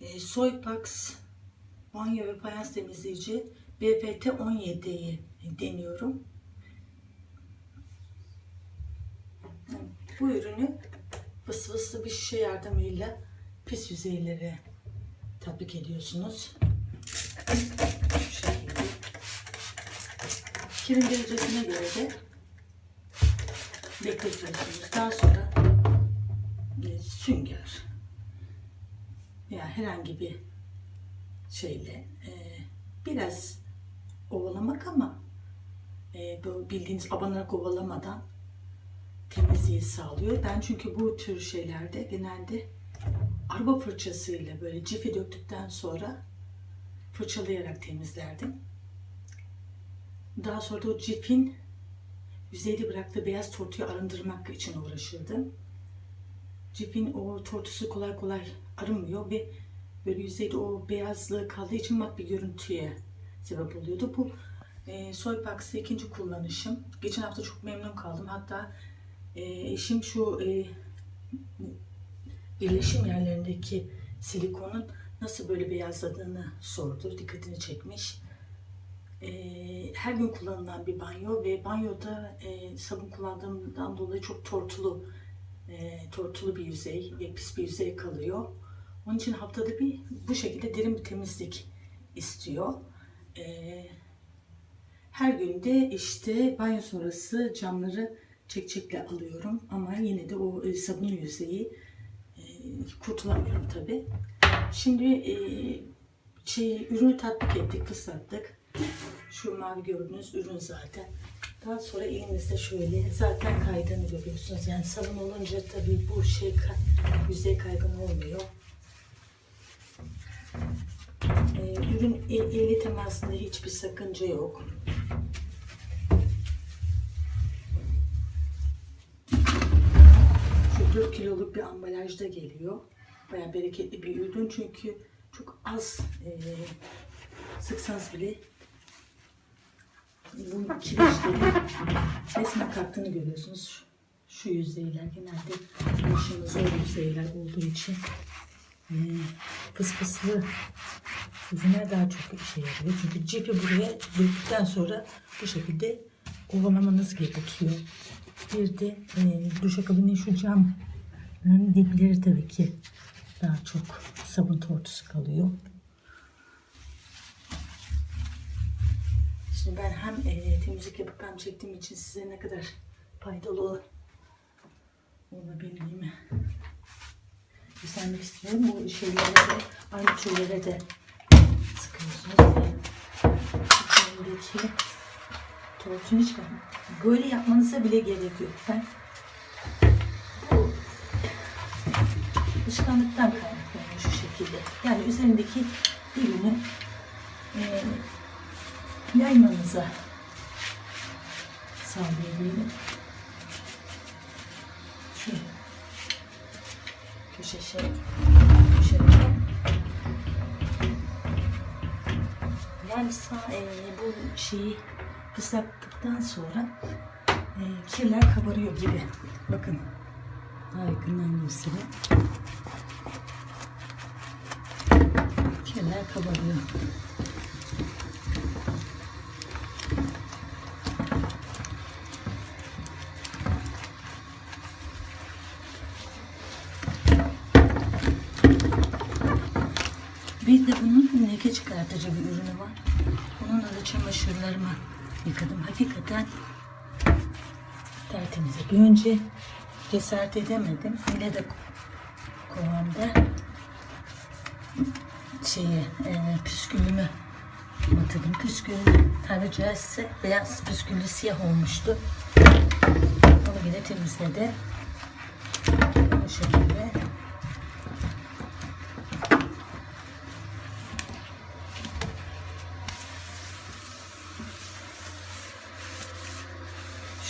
e, Soypax banyo ve fayans temizleyici BFT 17'yi deniyorum. Bu ürünü fıs fıslı bir şişe yardımıyla pis yüzeylere tatbik ediyorsunuz. Şu şekilde. Kirin derecesine göre de bekletiyorsunuz. Daha sonra e, sünger veya herhangi bir şeyle e, biraz ovalamak ama e, bu bildiğiniz abanarak ovalamadan temizliği sağlıyor. Ben çünkü bu tür şeylerde genelde araba fırçasıyla böyle cifi döktükten sonra fırçalayarak temizlerdim. Daha sonra da o cifin yüzeyde bıraktığı beyaz tortuyu arındırmak için uğraşırdım. Cifin o tortusu kolay kolay arınmıyor ve böyle yüzeyde o beyazlığı kaldığı için mat bir görüntüye sebep oluyordu. Bu e, Soypax'ı ikinci kullanışım. Geçen hafta çok memnun kaldım. Hatta e, eşim şu e, birleşim yerlerindeki silikonun nasıl böyle beyazladığını sordu. Dikkatini çekmiş. E, her gün kullanılan bir banyo ve banyoda e, sabun kullandığımdan dolayı çok tortulu e, tortulu bir yüzey ve pis bir yüzey kalıyor. Onun için haftada bir bu şekilde derin bir temizlik istiyor. E, her günde işte banyo sonrası camları çekçekle alıyorum ama yine de o e, sabun yüzeyi e, kurtulamıyorum tabi. Şimdi e, şey ürünü tatbik ettik, fıslattık. Şu mavi gördüğünüz ürün zaten. Daha sonra elimizde şöyle zaten kaydığını görüyorsunuz. Yani sabun olunca tabii bu şey yüzey kaygın olmuyor. Ee, ürün el, eli temasında hiçbir sakınca yok. Şu 4 kiloluk bir ambalajda geliyor. Bayağı bereketli bir ürün çünkü çok az e, sıksanız bile bu kireçleri resmen kalktığını görüyorsunuz. Şu, şu yüzeyler genelde başımız o yüzeyler olduğu için e, fıs fıslı ürünler daha çok işe yarıyor. Çünkü cipi buraya döktükten sonra bu şekilde ovalamanız gerekiyor. Bir de e, duşakabinin şu camın dipleri tabii ki daha çok sabun tortusu kalıyor. Şimdi ben hem e, temizlik yapıp hem çektiğim için size ne kadar faydalı olabildiğimi göstermek istiyorum. Bu şeylere de aynı türlere de sıkıyorsunuz. Üzerindeki tortunu hiç böyle yapmanıza bile gerek yok. Ben bu alışkanlıktan kaynaklanıyor şu şekilde. Yani üzerindeki ürünü e, yaymanıza sağlayabilirim. Şu köşe şey, köşede. Yani e, bu şeyi ıslattıktan sonra e, kirler kabarıyor gibi. Bakın. Daha yakından göstereyim. Kirler kabarıyor. Bir de bunun leke çıkartıcı bir ürünü var. Da çamaşırlarımı yıkadım. Hakikaten tertemiz. Önce cesaret edemedim. Yine de kovamda şeyi e, püsküllümü batırdım. Püskül tabiri caizse beyaz püsküllü siyah olmuştu. Onu bile temizledi. Bu şekilde.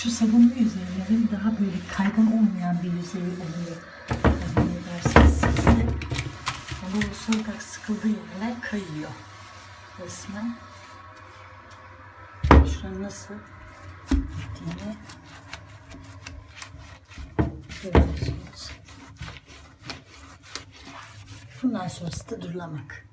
Şu sabunlu yüzeylerin daha böyle kaygan olmayan bir yüzeyi oluyor. Tahmin edersiniz siz de. Ama bu soğuk sıkıldığı yerler kayıyor. Resmen. Şuranın nasıl gittiğini görüyorsunuz. Bundan sonrası da durulamak.